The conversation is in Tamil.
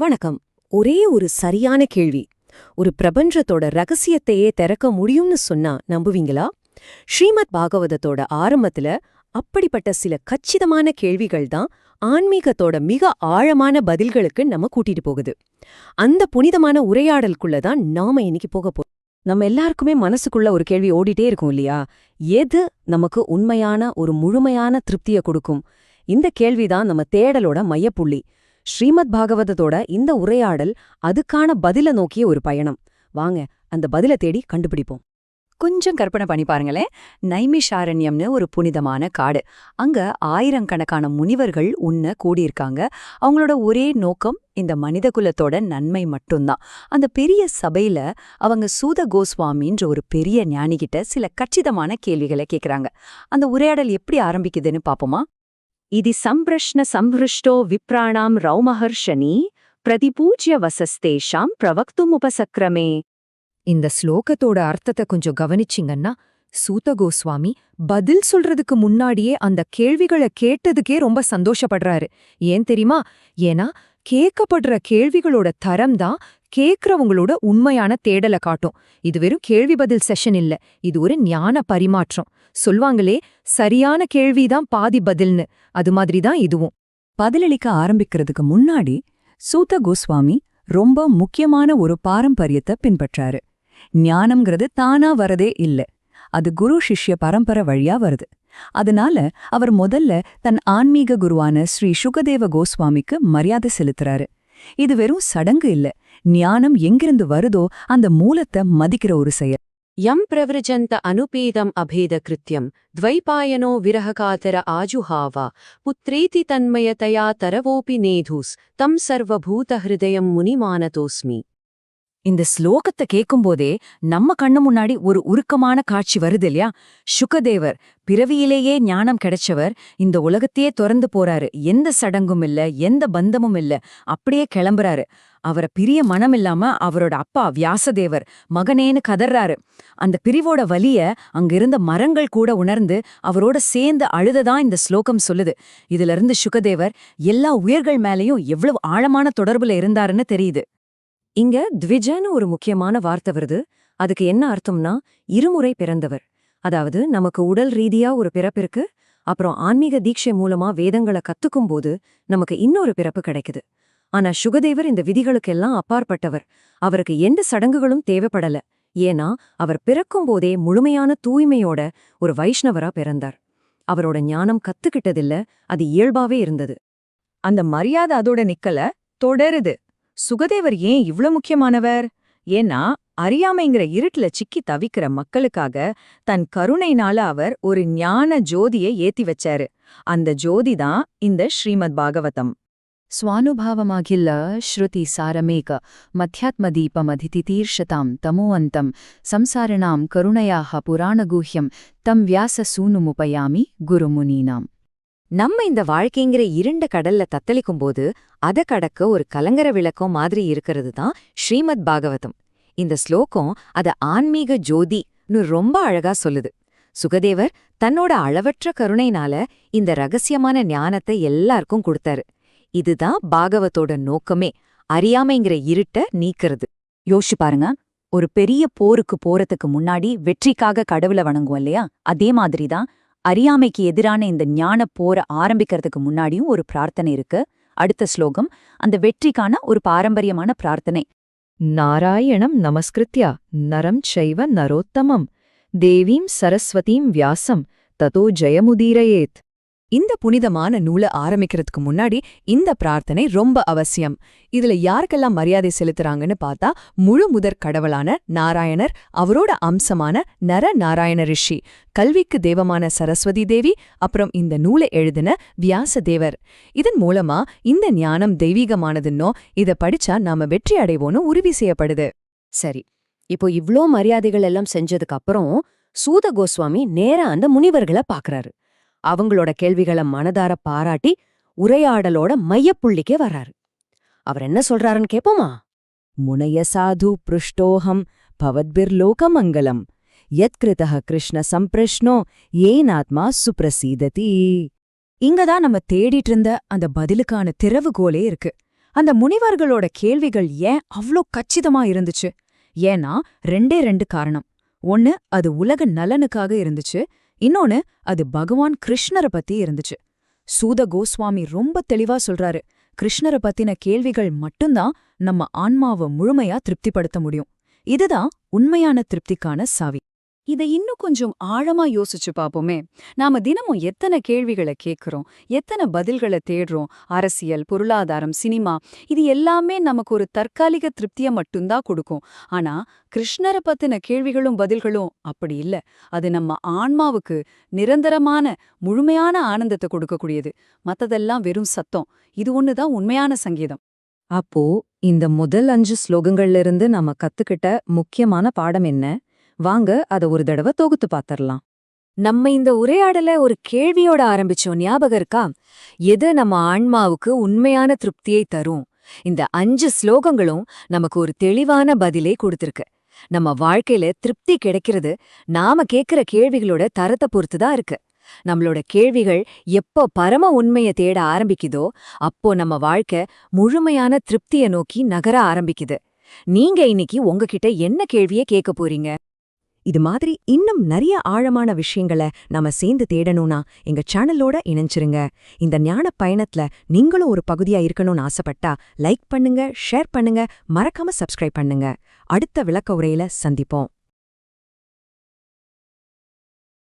வணக்கம். ஒரே ஒரு சரியான கேள்வி. ஒரு பிரபஞ்சத்தோட ரகசியத்தையே திறக்க முடியும்னு சொன்னா நம்புவீங்களா? ஸ்ரீமத் பாகவதத்தோட ஆரம்பத்துல அப்படிப்பட்ட சில கச்சிதமான கேள்விகள் தான் ஆன்மீகத்தோட மிக ஆழமான பதில்களுக்கு நம்ம கூட்டிட்டு போகுது. அந்த புனிதமான உரையாடலுக்குள்ள தான் நாம இன்னைக்கு போக போறோம். நம்ம எல்லாருக்குமே மனசுக்குள்ள ஒரு கேள்வி ஓடிட்டே இருக்கும் இல்லையா? எது நமக்கு உண்மையான ஒரு முழுமையான திருப்தியை கொடுக்கும்? இந்த கேள்விதான் நம்ம தேடலோட மையப்புள்ளி. ஸ்ரீமத் பாகவதத்தோட இந்த உரையாடல் அதுக்கான பதில நோக்கிய ஒரு பயணம். வாங்க அந்த பதில தேடி கண்டுபிடிப்போம். கொஞ்சம் கற்பனை பண்ணி பாருங்களேன். நைமிஷாரண்யம்னு ஒரு புனிதமான காடு. அங்க ஆயிரக்கணக்கான முனிவர்கள் உன்ன கூடியிருக்காங்க. அவங்களோட ஒரே நோக்கம் இந்த மனித குலத்தோட நன்மை மட்டும்தான். அந்த பெரிய சபையில அவங்க சூத கோஸ்வாமின்ற ஒரு பெரிய ஞானிகிட்ட சில கச்சிதமான கேள்விகளை கேக்குறாங்க. அந்த உரையாடல் எப்படி ஆரம்பிக்குதுன்னு பாப்போமா? இது சம்பிரஷ்ன சம்பிருஷ்டோ விப்ராணாம் ரௌமஹர்ஷனி பிரதிபூஜ்ய வசஸ்தேஷாம் பிரவக்தும் உபசக்ரமே இந்த ஸ்லோகத்தோட அர்த்தத்தை கொஞ்சம் கவனிச்சிங்கன்னா சூத கோஸ்வாமி பதில் சொல்றதுக்கு முன்னாடியே அந்த கேள்விகளை கேட்டதுக்கே ரொம்ப சந்தோஷப்படுறாரு. ஏன் தெரியுமா? ஏன்னா கேட்கப்படுற கேள்விகளோட தரம் தான் கேக்குறவங்களோட உண்மையான தேடலை காட்டும். இது வெறும் கேள்வி பதில் செஷன் இல்ல. இது ஒரு ஞான பரிமாற்றம். சொல்வாங்களே சரியான கேள்விதான் பாதி பதில்னு. அது மாதிரி தான் இதுவும். பதிலளிக்க ஆரம்பிக்கிறதுக்கு முன்னாடி சூத கோஸ்வாமி ரொம்ப முக்கியமான ஒரு பாரம்பரியத்தை பின்பற்றாரு. ஞானம்ங்கிறது தானா வரதே இல்ல. அது குரு சிஷ்ய பரம்பரை வழியா வருது. அதனால அவர் முதல்ல தன் ஆன்மீக குருவான ஸ்ரீ சுகதேவ கோஸ்வாமிக்கு மரியாதை செலுத்துறாரு. இது வெறும் சடங்கு இல்ல. ஞானம் எங்கிருந்து வருதோ அந்த மூலத்தை மதிக்கிற ஒரு செயல். யம் பிரவிரஜந்த அனுபேதம் அபேதகிருத்யம் த்வைபாயனோ விரஹகாதர ஆஜுஹாவா புத்ரேதி தன்மயதயா தரவோபி நேதூஸ் தம் சர்வபூத ஹிருதயம் முனிமானதோஸ்மி. இந்த ஸ்லோகத்தை கேட்கும்போதே நம்ம கண்ணு முன்னாடி ஒரு உருக்கமான காட்சி வருது இல்லையா? சுகதேவர் பிறவியிலேயே ஞானம் கிடைச்சவர் இந்த உலகத்தையே திறந்து போறாரு. எந்த சடங்கும் இல்ல எந்த பந்தமும் இல்ல. அப்படியே கிளம்புறாரு. அவரை பிரிய மனம் இல்லாம அவரோட அப்பா வியாசதேவர் மகனேன்னு கதறாரு அந்த பிரிவோட வலிய அங்கிருந்த மரங்கள் கூட உணர்ந்து அவரோட சேர்ந்து அழுததான் இந்த ஸ்லோகம் சொல்லுது. இதுல இருந்து சுகதேவர் எல்லா உயிர்கள் மேலயும் எவ்வளவு ஆழமான தொடர்புல இருந்தாருன்னு தெரியுது. இங்க த்விஜன்னு ஒரு முக்கியமான வார்த்தை வருது. அதுக்கு என்ன அர்த்தம்னா இருமுறை பிறந்தவர். அதாவது நமக்கு உடல் ரீதியா ஒரு பிறப்பிற்கு அப்புறம் ஆன்மீக தீட்சை மூலமா வேதங்களை கத்துக்கும் போது நமக்கு இன்னொரு பிறப்பு கிடைக்குது. ஆனா சுகதேவர் இந்த விதிகளுக்கெல்லாம் அப்பாற்பட்டவர். அவருக்கு எந்த சடங்குகளும் தேவைப்படல. ஏன்னா அவர் பிறக்கும் போதே முழுமையான தூய்மையோட ஒரு வைஷ்ணவரா பிறந்தார். அவரோட ஞானம் கத்துக்கிட்டதில்ல அது இயல்பாவே இருந்தது. அந்த மரியாதை அதோட நிக்கல தொடருது. சுகதேவர் ஏன் இவ்ளோ முக்கியமானவர் ஏன்னா அறியாமைங்கிற இருட்டுல சிக்கி தவிக்கிற மக்களுக்காக தன் கருணைனால அவர் ஒரு ஞான ஜோதியை ஏத்தி வச்சாரு அந்த ஜோதி தான் இந்த ஸ்ரீமத் பாகவதம் ಸ್ವಾನುಭಾವಮಾಗಿಲ್ಲ ಶ್ರುತಿ ಸಾರಮೇಕ ಮಧ್ಯಾತ್ಮದೀಪಮಧಿತಿತೀರ್ಷತಾಂ ತಮೋವಂತಂ ಸಂಸಾರಿಣಾಂ ಕರುಣಯಾಹ ಪುರಾಣಗೂಹ್ಯಂ தம் வியாச சூனுமுபயாமி குருமுனீனாம் நம்ம இந்த வாழ்க்கைங்கிற இருண்ட கடல்ல தத்தளிக்கும் போது அத கடக்க ஒரு கலங்கர விளக்கம் மாதிரி இருக்கிறது தான் ஸ்ரீமத் பாகவதம். இந்த ஸ்லோகம் அத ஆன்மீக ஜோதின்னு ரொம்ப அழகா சொல்லுது. சுகதேவர் தன்னோட அளவற்ற கருணைனால இந்த ரகசியமான ஞானத்தை எல்லாருக்கும் கொடுத்தாரு. இதுதான் பாகவத்தோட நோக்கமே அறியாமைங்கிற இருட்ட நீக்கிறது. யோசிச்சு பாருங்க ஒரு பெரிய போருக்கு போறதுக்கு முன்னாடி வெற்றிக்காக கடவுளை வணங்குவோம் இல்லையா? அதே மாதிரிதான் அறியாமைக்கு எதிரான இந்த ஞான போர ஆரம்பிக்கிறதுக்கு முன்னாடியும் ஒரு பிரார்த்தனை இருக்கு. அடுத்த ஸ்லோகம் அந்த வெற்றிக்கான ஒரு பாரம்பரியமான பிரார்த்தனை. நாராயணம் நமஸ்கிருத்யா நரம் சைவ நரோத்தமம். தேவீம் சரஸ்வதீம் வியாசம் ததோ ஜயமுதீரயேத். இந்த புனிதமான நூலை ஆரம்பிக்கிறதுக்கு முன்னாடி இந்த பிரார்த்தனை ரொம்ப அவசியம். இதுல யாருக்கெல்லாம் மரியாதை செலுத்துறாங்கன்னு பார்த்தா முழு முதற் கடவுளான நாராயணர் அவரோட அம்சமான நர நாராயண ரிஷி கல்விக்கு தேவமான சரஸ்வதி தேவி அப்புறம் இந்த நூலை எழுதின வியாசதேவர். இதன் மூலமா இந்த ஞானம் தெய்வீகமானதுன்னோ இத படிச்சா நாம வெற்றி அடைவோன்னு உறுதி செய்யப்படுது. சரி இப்போ இவ்ளோ மரியாதைகள் எல்லாம் செஞ்சதுக்கு அப்புறம் சூத கோஸ்வாமி நேரா அந்த முனிவர்களை பாக்குறாரு. அவங்களோட கேள்விகளை மனதார பாராட்டி உரையாடலோட மையப்புள்ளிக்கே வர்றாரு. அவர் என்ன சொல்றாருன்னு கேப்போமா? முனைய சாது பிருஷ்டோஹம் பவத்பிர்லோகமங்கலம் யத்கிருதः கிருஷ்ண சம்பிரஷ்னோ ஏனாத்மா சுப்ரசீததி. இங்கதான் நம்ம தேடிட்டு இருந்த அந்த பதிலுக்கான திறவுகோலே இருக்கு. அந்த முனிவர்களோட கேள்விகள் ஏன் அவ்ளோ கச்சிதமா இருந்துச்சு? ஏன்னா ரெண்டே ரெண்டு காரணம். ஒன்னு அது உலக நலனுக்காக இருந்துச்சு. இன்னொன்னு அது பகவான் கிருஷ்ணரை பத்தி இருந்துச்சு. சூத கோஸ்வாமி ரொம்ப தெளிவா சொல்றாரு. கிருஷ்ணரை பத்தின கேள்விகள் மட்டும்தான் நம்ம ஆன்மாவை முழுமையா திருப்திப்படுத்த முடியும். இதுதான் உண்மையான திருப்திக்கான சாவி. இதை இன்னும் கொஞ்சம் ஆழமா யோசிச்சு பாப்போமே நாம தினமும் எத்தனை கேள்விகளை கேட்கிறோம் எத்தனை பதில்களை தேடுறோம் அரசியல் பொருளாதாரம் சினிமா இது எல்லாமே நமக்கு ஒரு தற்காலிக திருப்தியை மட்டும்தான் கொடுக்கும். ஆனா கிருஷ்ணரை பத்தின கேள்விகளும் பதில்களும் அப்படி இல்ல. அது நம்ம ஆன்மாவுக்கு நிரந்தரமான முழுமையான ஆனந்தத்தை கொடுக்கக்கூடியது. மத்ததெல்லாம் வெறும் சத்தம். இது ஒண்ணுதான் உண்மையான சங்கீதம். அப்போ இந்த முதல் அஞ்சு ஸ்லோகங்கள்ல இருந்து நாம கத்துக்கிட்ட முக்கியமான பாடம் என்ன? வாங்க அத ஒரு தடவை தொகுத்து பாத்திரலாம். நம்ம இந்த உரையாடல ஒரு கேள்வியோட ஆரம்பிச்சோம் ஞாபகம் இருக்கா? எது நம்ம ஆன்மாவுக்கு உண்மையான திருப்தியை தரும்? இந்த அஞ்சு ஸ்லோகங்களும் நமக்கு ஒரு தெளிவான பதிலை கொடுத்திருக்கு. நம்ம வாழ்க்கையில திருப்தி கிடைக்கிறது நாம கேட்கிற கேள்விகளோட தரத்தை பொறுத்துதான் இருக்கு. நம்மளோட கேள்விகள் எப்போ பரம உண்மையை தேட ஆரம்பிக்குதோ அப்போ நம்ம வாழ்க்கை முழுமையான திருப்தியை நோக்கி நகர ஆரம்பிக்குது. நீங்க இன்னைக்கு உங்ககிட்ட என்ன கேள்வியை கேட்க போறீங்க? இது மாதிரி இன்னும் நிறைய ஆழமான விஷயங்களை நாம சேர்ந்து தேடணும்னா எங்க சேனலோட இணைஞ்சிருங்க. இந்த ஞான பயணத்துல நீங்களும் ஒரு பகுதியா இருக்கணும்னு ஆசைப்பட்டா லைக் பண்ணுங்க ஷேர் பண்ணுங்க மறக்காம சப்ஸ்கிரைப் பண்ணுங்க. அடுத்த விளக்க உரையில சந்திப்போம்.